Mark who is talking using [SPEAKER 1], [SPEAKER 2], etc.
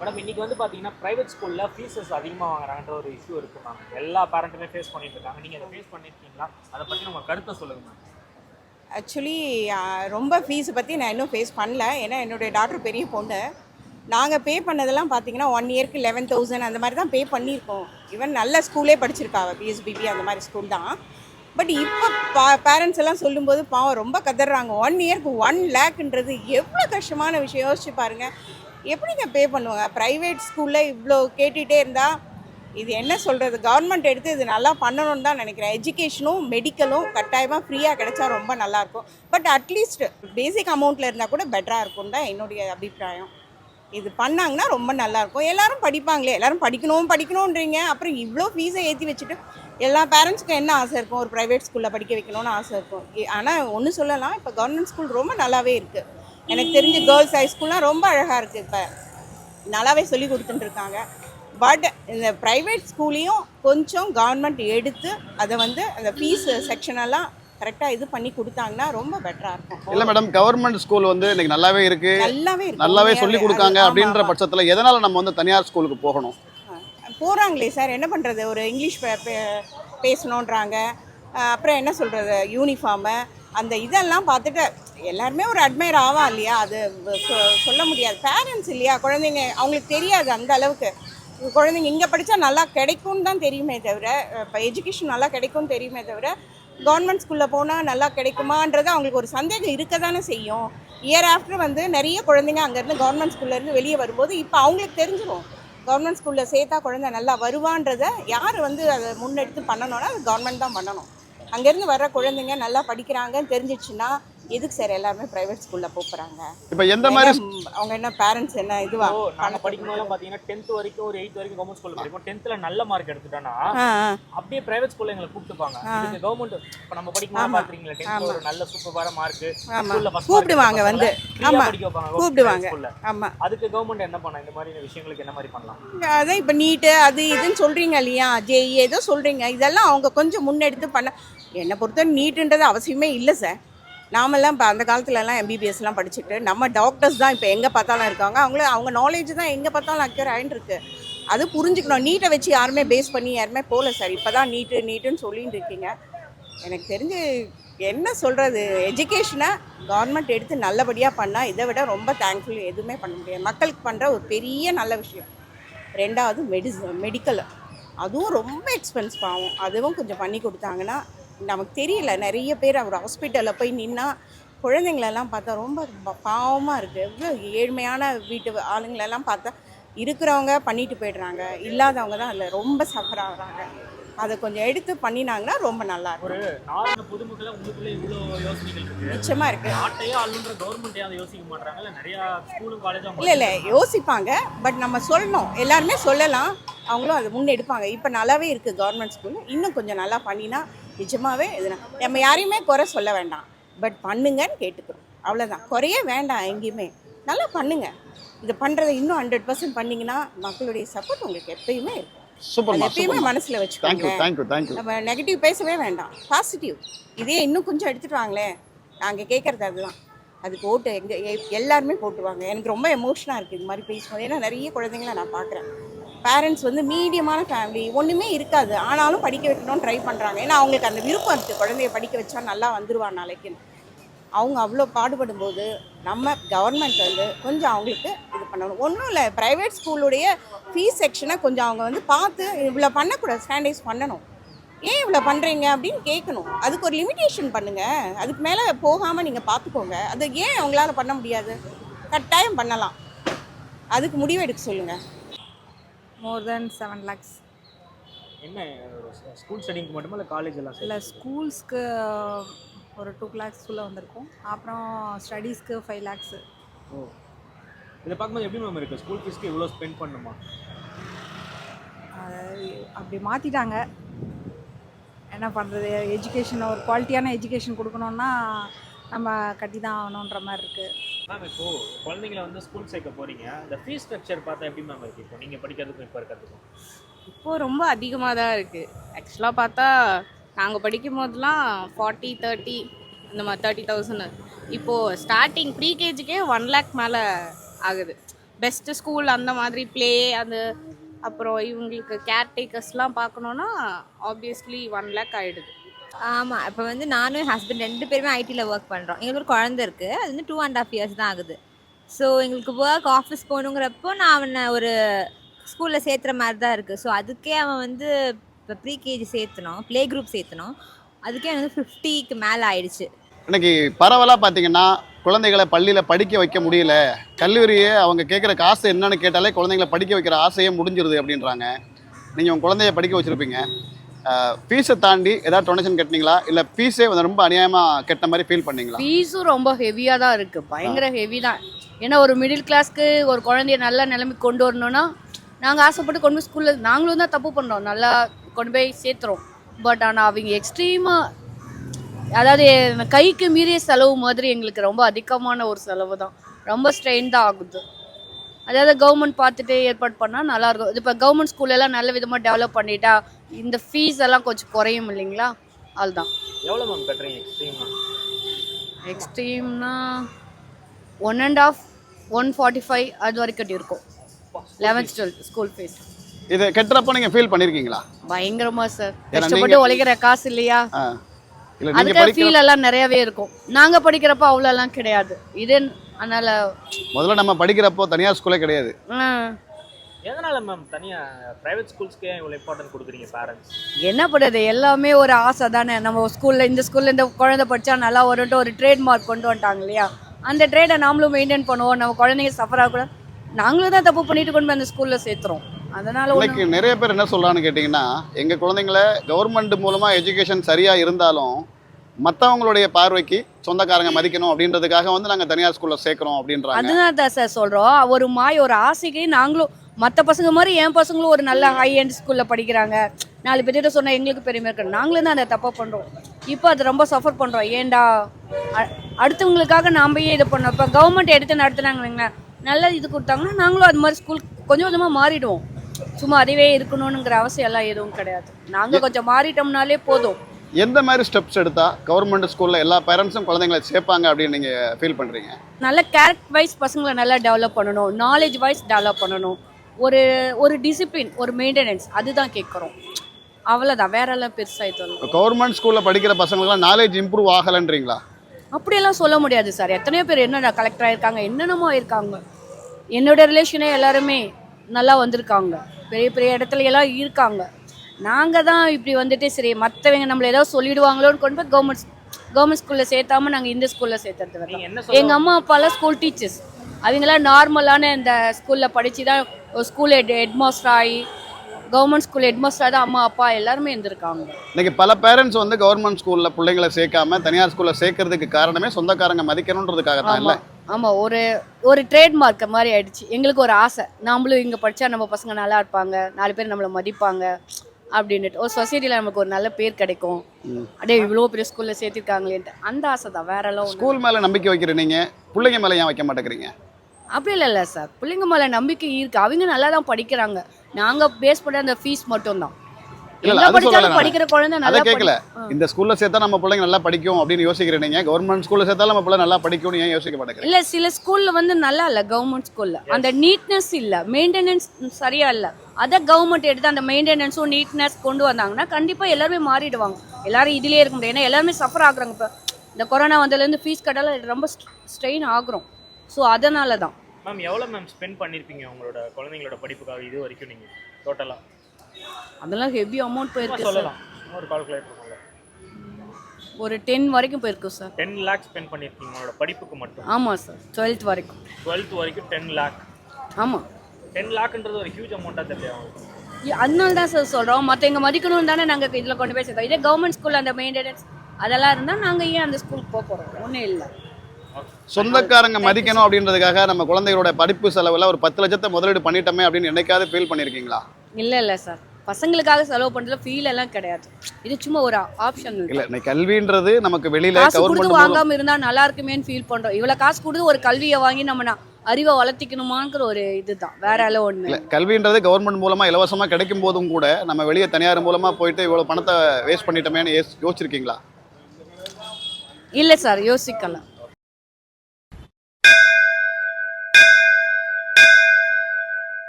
[SPEAKER 1] Madam இன்றைக்கி வந்து பார்த்தீங்கன்னா ப்ரைவேட் ஸ்கூலில் ஃபீஸஸ் அதிகமாக வாங்குறாங்கன்ற ஒரு இஷ்யூ இருக்குது மேம் எல்லா பேரண்ட்டுமே ஃபேஸ் பண்ணிட்டு இருக்காங்க. நீங்கள் அதை ஃபேஸ் பண்ணியிருக்கீங்களா அதை பற்றி உங்கள் கருத்தை சொல்லுங்கள் மேம்
[SPEAKER 2] ஆக்சுவலி ரொம்ப ஃபீஸை பற்றி நான் இன்னும் ஃபேஸ் பண்ணல. ஏன்னா என்னுடைய டாக்டர் பெரிய பொண்ணு. நாங்கள் பே பண்ணதெல்லாம் பார்த்தீங்கன்னா ஒன் இயர்க்கு லெவன் தௌசண்ட் அந்த மாதிரி தான் பே பண்ணியிருக்கோம். ஈவன் நல்ல ஸ்கூலே படிச்சிருக்கா பிஎஸ்பிபி அந்த மாதிரி ஸ்கூல் தான். பட் இப்போ பா பேரண்ட்ஸ் எல்லாம் சொல்லும்போது பாவம் ரொம்ப கதறாங்க. ஒன் இயர்க்கு ஒன் லேக்ன்றது எவ்வளோ கஷ்டமான விஷயம். யோசிச்சு பாருங்கள் எப்படிங்க பே பண்ணுவாங்க? ப்ரைவேட் ஸ்கூலில் இவ்வளோ கேட்டுகிட்டே இருந்தால் இது என்ன சொல்கிறது கவர்மெண்ட் எடுத்து இது நல்லா பண்ணணும்னு தான் நினைக்கிறேன். எஜுகேஷனும் மெடிக்கலும் கட்டாயமாக ஃப்ரீயாக கிடைச்சா ரொம்ப நல்லாயிருக்கும் பட் அட்லீஸ்ட் பேசிக் அமௌண்ட்டில் இருந்தால் கூட பெட்டராக இருக்கும் தான் என்னுடைய அபிப்பிராயம். இது பண்ணாங்கன்னா ரொம்ப நல்லாயிருக்கும் எல்லாரும் படிப்பாங்களே. எல்லோரும் படிக்கணும் படிக்கணுன்றீங்க அப்புறம் இவ்வளோ ஃபீஸை ஏற்றி வச்சுட்டு எல்லா பேரண்ட்ஸ்க்கும் என்ன ஆசை இருக்கும்? ஒரு ப்ரைவேட் ஸ்கூலில் படிக்க வைக்கணும்னு ஆசை இருக்கும். ஆனால் ஒன்று சொல்லலாம். இப்போ கவர்மெண்ட் ஸ்கூல் ரொம்ப நல்லாவே இருக்குது எனக்கு தெரிஞ்ச கேர்ள்ஸ் ஹை ஸ்கூல்லாம் ரொம்ப அழகாக இருக்குது இப்போ. நல்லாவே சொல்லி கொடுத்துட்டுருக்காங்க. பட் இந்த ப்ரைவேட் ஸ்கூலையும் கொஞ்சம் கவர்மெண்ட் எடுத்து அதை வந்து அந்த ஃபீஸ் செக்ஷனெல்லாம் கரெக்டாக இது பண்ணி கொடுத்தாங்கன்னா ரொம்ப பெட்டராக இருக்கும்.
[SPEAKER 3] இல்ல மேடம் கவர்மெண்ட் ஸ்கூல் வந்து இன்னைக்கு நல்லாவே இருக்கு.
[SPEAKER 2] நல்லாவே.
[SPEAKER 3] நல்லாவே. சொல்லி கொடுக்காங்க அப்படின்ற பட்சத்துல எதனால நம்ம வந்து தனியார் ஸ்கூலுக்கு போகணும்?
[SPEAKER 2] ஆமா. போறாங்களே சார் என்ன பண்றது? ஒரு இங்கிலீஷ் பேசணுன்றாங்க. அப்புறம் என்ன சொல்றது? யூனிஃபார்மு அந்த இதெல்லாம் பார்த்துட்டு எல்லாருமே ஒரு அட்மையர் ஆவா இல்லையா? அது சொ- சொல்ல முடியாது. பேரண்ட்ஸ் இல்லையா? குழந்தைங்க அவங்களுக்கு தெரியாது அந்த அளவுக்கு. குழந்தைங்க இங்கே படித்தா நல்லா கிடைக்கும்னு தான் தெரியுமே தவிர இப்போ எஜுகேஷன் நல்லா கிடைக்கும்னு தெரியுமே தவிர கவர்மெண்ட் ஸ்கூலில் போனால் நல்லா கிடைக்குமான்றது அவங்களுக்கு ஒரு சந்தேகம் இருக்க தானே செய்யும். இயர் ஆஃப்டர் வந்து நிறைய குழந்தைங்க அங்கேருந்து கவர்மெண்ட் ஸ்கூல்லேருந்து வெளியே வரும்போது இப்போ அவங்களுக்கு தெரிஞ்சிடும் கவர்மெண்ட் ஸ்கூலில் சேர்த்தா குழந்தை நல்லா வருவான்றதை யார் வந்து அதை முன்னெடுத்து பண்ணணும்னா அது கவர்மெண்ட் தான் பண்ணணும். அங்கேருந்து வர குழந்தைங்க நல்லா படிக்கிறாங்கன்னு தெரிஞ்சிச்சுன்னா எதுக்கு சார் எல்லாருமே ப்ரைவேட் ஸ்கூலில் போகிறாங்க
[SPEAKER 3] இப்ப எந்த மாதிரி
[SPEAKER 2] அவங்க என்ன பேரண்ட்ஸ் என்ன இதுவா?
[SPEAKER 1] ஸோ நாங்கள் படிக்கும்போது பார்த்தீங்கன்னா டென்த் வரைக்கும் ஒரு எயித் வரைக்கும் கவர்மெண்ட் ஸ்கூலில் படிப்போம். டென்த்தில் நல்ல மார்க்
[SPEAKER 2] ஆ
[SPEAKER 1] அப்படியே பிரைவேட் ஸ்கூல்ல எங்களை கூப்பிட்டுப்பாங்க. இதுக்கு கவர்மெண்ட் இப்போ நம்ம படிக்கும்போது பாத்துறீங்களா டென்த் ஒரு நல்ல சூப்பரான மார்க்
[SPEAKER 2] ஆமா.
[SPEAKER 1] ஸ்கூல்ல
[SPEAKER 2] கூப்பிடுவாங்க வந்து. ஆமா.
[SPEAKER 1] படிக்க வைப்பாங்க
[SPEAKER 2] கூப்பிடுவாங்க. ஆமாம்
[SPEAKER 1] அதுக்கு கவர்மெண்ட் என்ன பண்ண இந்த மாதிரி விஷயங்களுக்கு என்ன மாதிரி பண்ணலாம்?
[SPEAKER 2] அதான் இப்போ நீட்டு அது இதுன்னு சொல்கிறீங்க இல்லையா? ஜேஇ ஏதோ சொல்கிறீங்க இதெல்லாம் அவங்க கொஞ்சம் முன்னெடுத்து பண்ண என்னை பொறுத்த நீட்டுன்றது அவசியமே இல்லை சார். நாமெல்லாம் இப்போ அந்த காலத்துலலாம் எம்பிபிஎஸ்லாம் படிச்சுட்டு நம்ம டாக்டர்ஸ் தான் இப்போ எங்கே பார்த்தாலும் இருக்காங்க. அவங்கள அவங்க நாலேஜ் தான் எங்கே பார்த்தாலும் அக்யூர் ஆகிட்டுருக்கு அது புரிஞ்சுக்கணும். நீட்டை வச்சு யாருமே பேஸ் பண்ணி யாருமே போகல சார். இப்போ தான் நீட்டு நீட்டுன்னு சொல்லிட்டு இருக்கீங்க. எனக்கு தெரிஞ்சு என்ன சொல்கிறது எஜுகேஷனை கவர்மெண்ட் எடுத்து நல்லபடியாக பண்ணால் இதை விட ரொம்ப தேங்க்ஃபுல் எதுவுமே பண்ண முடியாது. மக்களுக்கு பண்ணுற ஒரு பெரிய நல்ல விஷயம். ரெண்டாவது மெடிசன் மெடிக்கல் அதுவும் ரொம்ப எக்ஸ்பென்ஸ் ஆகும் அதுவும் கொஞ்சம் பண்ணி கொடுத்தாங்கன்னா நமக்கு தெரியல. நிறைய பேர் அவர் ஹாஸ்பிட்டலில் போய் நின்னா குழந்தைங்களெல்லாம் பார்த்தா ரொம்ப பாவமாக இருக்குது எவ்வளோ ஏழ்மையான வீட்டு ஆளுங்களெல்லாம் பார்த்தா இருக்கிறவங்க பண்ணிட்டு போயிடுறாங்க. இல்லாதவங்க தான் அதில் ரொம்ப சஃபர் ஆகுறாங்க. அதை கொஞ்சம் எடுத்து பண்ணினாங்கன்னா ரொம்ப நல்லா இருக்கும்.
[SPEAKER 1] யோசனைகள் இருக்கு. இல்லை
[SPEAKER 2] இல்லை யோசிப்பாங்க. பட் நம்ம சொல்லணும். எல்லாருமே சொல்லலாம். அவங்களும் அதை முன்னெடுப்பாங்க. இப்போ நல்லாவே இருக்குது கவர்மெண்ட் ஸ்கூல் இன்னும் கொஞ்சம் நல்லா பண்ணினா நிஜமாவே இது நம்ம யாரையுமே குறை சொல்ல வேண்டாம். பட் பண்ணுங்கன்னு கேட்டுக்கிறோம். அவ்வளோதான் குறைய வேண்டாம் எங்கேயுமே. நல்லா பண்ணுங்க. இது பண்ணுறதை இன்னும் ஹண்ட்ரட் பர்சன்ட் பண்ணிங்கன்னா மக்களுடைய சப்போர்ட் உங்களுக்கு எப்பயுமே இருக்கும். எப்பயுமே மனசில் வச்சுக்கோங்க. நம்ம நெகட்டிவ் பேசவே வேண்டாம். பாசிட்டிவ் இதே இன்னும் கொஞ்சம் எடுத்துட்டு வாங்களேன் நாங்கள் கேட்குறது அதுதான். அதுக்கு ஓட்டு எங்க எல்லாருமே போட்டுவாங்க. எனக்கு ரொம்ப எமோஷனாக இருக்குது இது மாதிரி பேசும்போது. ஏன்னா நிறைய குழந்தைங்கள நான் பார்க்குறேன் பேரண்ட்ஸ் வந்து மீடியமான ஃபேமிலி ஒன்றுமே இருக்காது. ஆனாலும் படிக்க வைக்கணும்னு ட்ரை பண்ணுறாங்க ஏன்னா அவங்களுக்கு அந்த விருப்பம் இருக்குது குழந்தைய படிக்க வச்சா நல்லா வந்துருவான் நாளைக்குன்னு. அவங்க அவ்வளோ பாடுபடும் போது நம்ம கவர்மெண்ட் வந்து கொஞ்சம் அவங்களுக்கு இது பண்ணணும். ஒன்றும் இல்லை ப்ரைவேட் ஸ்கூலுடைய ஃபீஸ் செக்ஷனை கொஞ்சம் அவங்க வந்து பார்த்து இவ்வளோ பண்ணக்கூடாது ஸ்டாண்டைஸ் பண்ணணும். ஏன் இவ்வளோ பண்ணுறீங்க அப்படின்னு கேட்கணும். அதுக்கு ஒரு லிமிட்டேஷன் பண்ணுங்கள் அதுக்கு மேலே போகாமல் நீங்கள் பார்த்துக்கோங்க. அது ஏன் அவங்களால பண்ண முடியாது? கட்டாயம் பண்ணலாம். அதுக்கு முடிவு எடுக்க சொல்லுங்கள்
[SPEAKER 4] மோர் தென் செவன் லேக்ஸ்
[SPEAKER 1] என்ன ஸ்கூல் ஸ்டடிங்க்கு மட்டுமா இல்லை காலேஜ் எல்லாம்
[SPEAKER 4] இல்லை? ஸ்கூல்ஸ்க்கு ஒரு டூ லேக்ஸ்க்குள்ளே வந்திருக்கும். அப்புறம் ஸ்டடீஸ்க்கு ஃபைவ் லேக்ஸு
[SPEAKER 1] ஓ. இதை பார்க்கும்போது எப்படி மேம் இருக்குது ஸ்கூல் ஃபீஸ்க்கு இவ்வளோ ஸ்பெண்ட் பண்ணுமா?
[SPEAKER 4] அப்படி மாற்றிட்டாங்க என்ன பண்ணுறது எஜுகேஷன் ஒரு குவாலிட்டியான எஜுகேஷன் கொடுக்கணுன்னா நம்ம கட்டி தான் ஆகணுன்ற மாதிரி இருக்குது
[SPEAKER 1] மேம் இப்போ குழந்தைங்கள வந்து ஸ்கூல் சேர்க்க போறீங்க. இந்த ஃபீஸ் ஸ்ட்ரக்சர் பார்த்தா எப்படி மேம் இருக்கு? இப்போ நீங்கள் படிக்கிறதுக்கும் இப்போ இருக்கிறதுக்கும்?
[SPEAKER 5] இப்போ ரொம்ப அதிகமாக தான் இருக்குது ஆக்சுவலாக பார்த்தா நாங்கள் படிக்கும் போதெல்லாம் ஃபார்ட்டி தேர்ட்டி இந்த மாதிரி தேர்ட்டி தௌசண்ட் இப்போது ஸ்டார்டிங் ப்ரீகேஜிக்கே ஒன் லேக் மேலே ஆகுது. பெஸ்ட்டு ஸ்கூல் அந்த மாதிரி ப்ளே அந்த அப்புறம் இவங்களுக்கு கேர்டேக்கர்ஸ்லாம் பார்க்கணுன்னா ஆப்வியஸ்லி ஒன் லேக் ஆகிடுது
[SPEAKER 6] ஆமாம் இப்போ வந்து நானும் ஹஸ்பண்ட் ரெண்டு பேருமே ஐடியில் ஒர்க் பண்ணுறோம் எங்களுக்கு ஒரு குழந்த இருக்குது அது வந்து டூ அண்ட் ஹாஃப் இயர்ஸ் தான் ஆகுது. ஸோ எங்களுக்கு ஒர்க் ஆஃபீஸ் போகணுங்கிறப்போ நான் அவனை ஒரு ஸ்கூலில் சேர்த்துற மாதிரி தான் இருக்குது ஸோ அதுக்கே அவன் வந்து இப்போ ப்ரீ கேஜி சேர்த்தணும் ப்ளே குரூப் சேர்த்தணும். அதுக்கே வந்து ஃபிஃப்டிக்கு மேலே ஆயிடுச்சு.
[SPEAKER 3] இன்னைக்கு பரவலாக பார்த்தீங்கன்னா குழந்தைகளை பள்ளியில் படிக்க வைக்க முடியல. கல்லூரியே அவங்க கேட்குற காசு என்னன்னு கேட்டாலே குழந்தைங்களை படிக்க வைக்கிற ஆசையே முடிஞ்சிருது அப்படின்றாங்க. நீங்கள் உங்கள் குழந்தைய படிக்க வச்சுருப்பீங்க. ஃபீஸை தாண்டி ஏதாவது டொனேஷன் கட்டினீங்களா? இல்லை ஃபீஸே வந்து ரொம்ப அநியாயமாக கெட்ட மாதிரி ஃபீல் பண்ணீங்களா?
[SPEAKER 7] ஃபீஸும் ரொம்ப ஹெவியாக தான் இருக்குது பயங்கர ஹெவி தான். ஏன்னா ஒரு மிடில் கிளாஸ்க்கு ஒரு குழந்தைய நல்ல நிலைமைக்கு கொண்டு வரணும்னா நாங்கள் ஆசைப்பட்டு கொண்டு போய் ஸ்கூலில் நாங்களும் தான் தப்பு பண்ணுறோம் நல்லா கொண்டு போய் சேர்த்துறோம். பட் ஆனால் அவங்க எக்ஸ்ட்ரீமாக அதாவது கைக்கு மீறிய செலவு மாதிரி எங்களுக்கு ரொம்ப அதிகமான ஒரு செலவு தான். ரொம்ப ஸ்ட்ரெயின் தான் ஆகுது. அதாவது கவர்மெண்ட் பார்த்துட்டு ஏற்பாடு பண்ணால் நல்லாயிருக்கும். இப்போ கவர்மெண்ட் ஸ்கூலெல்லாம் நல்ல விதமாக டெவலப் பண்ணிட்டா இந்த ஃபீஸ் எல்லாம் கொஞ்சம் குறையும் இல்லைங்களா? அதுதான்
[SPEAKER 1] எவ்வளோ மேம் கட்டுறீங்க? எக்ஸ்ட்ரீமா
[SPEAKER 7] எக்ஸ்ட்ரீம்னா one and half one forty five அது வரைக்கும் கட்டியிருக்கோம். லெவன்த் டுவெல்த் ஸ்கூல் ஃபீஸ்
[SPEAKER 3] இதை கட்டுறப்போ நீங்கள் ஃபீல் பண்ணியிருக்கீங்களா
[SPEAKER 7] பயங்கரமா சார் கஷ்டப்பட்டு
[SPEAKER 3] நீங்க-
[SPEAKER 7] உழைக்கிற காசு இல்லையா?
[SPEAKER 3] படிக்கிற
[SPEAKER 7] ஃபீல் எல்லாம் நிறையவே இருக்கும். நாங்க படிக்கிறப்ப அவ்வளோலாம் கிடையாது. இது அதனால
[SPEAKER 3] முதல்ல நம்ம படிக்கிறப்போ தனியார் ஸ்கூலே கிடையாது.
[SPEAKER 7] ம்,
[SPEAKER 1] எதனால மேம் தனியாக ப்ரைவேட் ஸ்கூல்ஸ்க்கே இவ்வளோ இம்பார்ட்டன்ட் கொடுக்குறீங்க பேரண்ட்ஸ்
[SPEAKER 7] என்ன பண்ணுறது எல்லாமே ஒரு ஆசை தானே. நம்ம ஸ்கூல்ல இந்த ஸ்கூல்ல இந்த குழந்தை படிச்சா நல்லா வரும்ட்டு ஒரு ட்ரேட் மார்க் கொண்டு வந்துட்டாங்க இல்லையா? அந்த ட்ரேடை நாமளும் மெயின்டைன் பண்ணுவோம். நம்ம குழந்தைங்க சஃபர் ஆகக்கூடாது நாங்களும் தான் தப்பு பண்ணிட்டு கொண்டு போய் அந்த ஸ்கூல்ல சேர்த்துறோம். அதனால
[SPEAKER 3] இன்னைக்கு நிறைய பேர் என்ன சொல்றான்னு கேட்டிங்கன்னா எங்கள் குழந்தைங்கள கவர்மெண்ட் மூலமாக எஜுகேஷன் சரியாக இருந்தாலும் மற்றவங்களுடைய பார்வைக்கு சொந்தக்காரங்க மதிக்கணும் அப்படின்றதுக்காக வந்து நாங்கள் தனியார் ஸ்கூலில் சேர்க்குறோம் அப்படின்றாங்க.
[SPEAKER 7] அதனால தான் சார் சொல்கிறோம் ஒரு மாய் ஒரு ஆசைக்கு நாங்களும் மற்ற பசங்க மாதிரி என் பசங்களும் ஒரு நல்ல ஹை எண்ட் ஸ்கூலில் படிக்கிறாங்க. நாலு பேர்கிட்ட சொன்னால் எங்களுக்கு பெருமை இருக்கு நாங்களும் தான் அதை தப்பாக பண்ணுறோம் இப்போ அது ரொம்ப சஃபர் பண்ணுறோம் ஏன்டா? அ- அடுத்தவங்களுக்காக நாம ஏன் இது பண்ணோம்? இப்போ கவர்மெண்ட் எடுத்து நடத்துனாங்க நல்ல இது கொடுத்தாங்கன்னா நாங்களும் அது மாதிரி ஸ்கூல் கொஞ்சம் கொஞ்சமாக மாறிடுவோம். சும்மா அதுவே இருக்கணுங்கிற அவசியம் எல்லாம் எதுவும் கிடையாது. நாங்கள் கொஞ்சம் மாறிட்டோம்னாலே போதும்.
[SPEAKER 3] எந்த மாதிரி ஸ்டெப்ஸ் எடுத்தால் கவர்மெண்ட் ஸ்கூலில் எல்லா பேரண்ட்ஸும் குழந்தைங்களை சேர்ப்பாங்க அப்படின்னு நீங்கள் ஃபீல் பண்ணுறீங்க
[SPEAKER 7] நல்ல கேரக்டர் வைஸ் பசங்களை நல்லா டெவலப் பண்ணணும் நாலேஜ் வைஸ் டெவலப் பண்ணணும். ஒரு ஒரு டிசிப்ளின் ஒரு மெயின்டெனன்ஸ் அதுதான் கேட்குறோம். அவ்வளோதான் வேற எல்லாம் பெருசாக இது
[SPEAKER 3] கவர்மெண்ட் ஸ்கூலில் படிக்கிற பசங்களுக்குலாம் நாலேஜ் இம்ப்ரூவ் ஆகலைன்றீங்களா?
[SPEAKER 7] அப்படியெல்லாம் சொல்ல முடியாது சார் எத்தனையோ பேர் என்னென்ன கலெக்டர் ஆயிருக்காங்க என்னென்னமோ இருக்காங்க என்னோட ரிலேஷனே எல்லாருமே நல்லா வந்திருக்காங்க. பெரிய பெரிய இடத்துல எல்லாம் இருக்காங்க. நாங்கள் தான் இப்படி வந்துட்டு சரி மற்றவங்க நம்மளை ஏதாவது சொல்லிடுவாங்களோன்னு கொண்டு போய் கவர்மெண்ட் கவர்மெண்ட் ஸ்கூலில் சேர்த்தாம நாங்கள் இந்த ஸ்கூலில் சேர்த்துறது வரலாம் எங்கள் அம்மா அப்பாலாம் ஸ்கூல் டீச்சர்ஸ் அவங்களாம் நார்மலான இந்த ஸ்கூலில் படித்து தான் ஒரு ஸ்கூல் ஹெட் ஹெட் மாஸ்டர் ஆகி கவர்மெண்ட் ஸ்கூல் ஹெட் மாஸ்டர் தான் அம்மா அப்பா எல்லாருமே இருந்திருக்காங்க.
[SPEAKER 3] இன்னைக்கு பல பேரண்ட்ஸ் வந்து கவர்மெண்ட் ஸ்கூலில் பிள்ளைங்களை சேர்க்காம தனியார் ஸ்கூலில் சேர்க்கறதுக்கு காரணமே சொந்தக்காரங்க மதிக்கணுன்றதுக்காக தான் இல்லை?
[SPEAKER 7] ஆமாம் ஆமாம் ஒரு ஒரு ட்ரேட்மார்க் மாதிரி ஆயிடுச்சு. எங்களுக்கு ஒரு ஆசை. நாமளும் இங்கே படித்தா நம்ம பசங்க நல்லா இருப்பாங்க நாலு பேர் நம்மளை மதிப்பாங்க. அப்படின்னுட்டு. ஒரு சொசைட்டியில் நமக்கு ஒரு நல்ல பேர் கிடைக்கும். அப்படியே இவ்வளோ பெரிய ஸ்கூலில் சேர்த்திருக்காங்களேன்ட்டு. அந்த ஆசை தான் வேற எல்லாம்
[SPEAKER 3] ஸ்கூல் மேலே நம்பிக்கை வைக்கிற நீங்கள் பிள்ளைங்க மேலே ஏன் வைக்க மாட்டேங்கிறீங்க?
[SPEAKER 7] அப்படி இல்லை இல்லை சார். பிள்ளைங்க மேலே நம்பிக்கை இருக்கு. அவங்க நல்லா தான் படிக்கிறாங்க. நாங்கள் பேஸ் பண்ண அந்த ஃபீஸ் மட்டும்தான்.
[SPEAKER 3] இல்ல, அது சொல்லல அதை கேட்கல. இந்த ஸ்கூல்ல சேர்த்தா நம்ம பிள்ளைங்க நல்லா படிக்கும் அப்படின்னு யோசிக்கிறேன் நீங்க கவர்மெண்ட் ஸ்கூல்ல சேர்த்தாலும் நம்ம பிள்ளை நல்லா படிக்கும்னு ஏன் யோசிக்க மாட்டேங்கிறீங்க?
[SPEAKER 7] இல்ல சில ஸ்கூல்ல வந்து நல்லா இல்ல கவர்மெண்ட் ஸ்கூல்ல அந்த நீட்னஸ் இல்ல. மெயின்டெனன்ஸ் சரியா இல்ல. அத கவர்மெண்ட் எடுத்து அந்த மெயின்டெனன்ஸும் நீட்னஸ் கொண்டு வந்தாங்கன்னா கண்டிப்பா எல்லாருமே மாறிடுவாங்க. எல்லாரும் இதுலயே இருக்க முடியும் ஏன்னா எல்லாருமே சஃபர் ஆகுறாங்க இப்போ. இந்த கொரோனா வந்ததுலேருந்து ஃபீஸ் கட்டால ரொம்ப ஸ்ட்ரெயின் ஆகுறோம். ஸோ அதனால தான்
[SPEAKER 1] மேம் எவ்வளோ மேம் ஸ்பெண்ட் பண்ணியிருப்பீங்க உங்களோட குழந்தைங்களோட படிப்புக்காக இது வரைக்கும் நீங்கள் டோட்டலாக
[SPEAKER 7] அதெல்லாம் ஹெவி அமௌண்ட் போயிருக்கு சார்
[SPEAKER 1] சொல்லலாம். ஒரு கால்குலேட்டர் இருக்கும்ல
[SPEAKER 7] ஒரு டென் வரைக்கும் போயிருக்கு சார்
[SPEAKER 1] டென் லேக் ஸ்பெண்ட் பண்ணியிருக்கீங்க உங்களோட படிப்புக்கு மட்டும்?
[SPEAKER 7] ஆமா சார் டுவெல்த் வரைக்கும்.
[SPEAKER 1] டுவெல்த் வரைக்கும் டென் லேக்
[SPEAKER 7] ஆமா.
[SPEAKER 1] டென் லேக்ன்றது ஒரு ஹியூஜ் அமௌண்ட்டாக தெரியல அவங்களுக்கு.
[SPEAKER 7] இ- அதனால தான் சார் சொல்கிறோம் மற்றவங்க மதிக்கணும் தானே நாங்கள் இதில் கொண்டு போய் சேர்த்தோம். இதே கவர்மெண்ட் ஸ்கூல் அந்த மெயின்டெனன்ஸ் அதெல்லாம் இருந்தால் நாங்கள் ஏன் அந்த ஸ்கூலுக்கு போக போகிறோம் ஒன்றும் இல்லை.
[SPEAKER 3] சொந்தக்காரங்க மதிக்கணும் அப்படின்றதுக்காக நம்ம குழந்தைகளோட படிப்பு செலவுல ஒரு பத்து லட்சத்தை முதலீடு பண்ணிட்டோமே அப்படின்னு என்னைக்காவது ஃபீல் பண்ணியிருக்கீங்களா
[SPEAKER 7] இல்லை இல்லை சார் பசங்களுக்காக செலவு பண்ணுறதுல ஃபீல் எல்லாம் கிடையாது. இது சும்மா ஒரு ஆப்ஷன்
[SPEAKER 3] இல்ல கல்வின்றது நமக்கு வெளியில
[SPEAKER 7] காசு கொடுத்து
[SPEAKER 3] கவர்மெண்ட்
[SPEAKER 7] வாங்காம இருந்தா நல்லா இருக்குமேன்னு ஃபீல் பண்றோம். இவ்வளவு காசு கொடுத்து ஒரு கல்வியை வாங்கி நம்ம அறிவை வளர்த்திக்கணுமாங்கிற ஒரு இதுதான். வேற ஒண்ணு
[SPEAKER 3] இல்ல கல்வின்றது கவர்மெண்ட் மூலமா இலவசமா கிடைக்கும் போதும் கூட நம்ம வெளியே தனியார் மூலமா போயிட்டு இவ்வளவு பணத்தை வேஸ்ட் பண்ணிட்டோமேன்னு யோசி- யோசிச்சிருக்கீங்களா?
[SPEAKER 7] இல்ல சார் யோசிக்கலாம்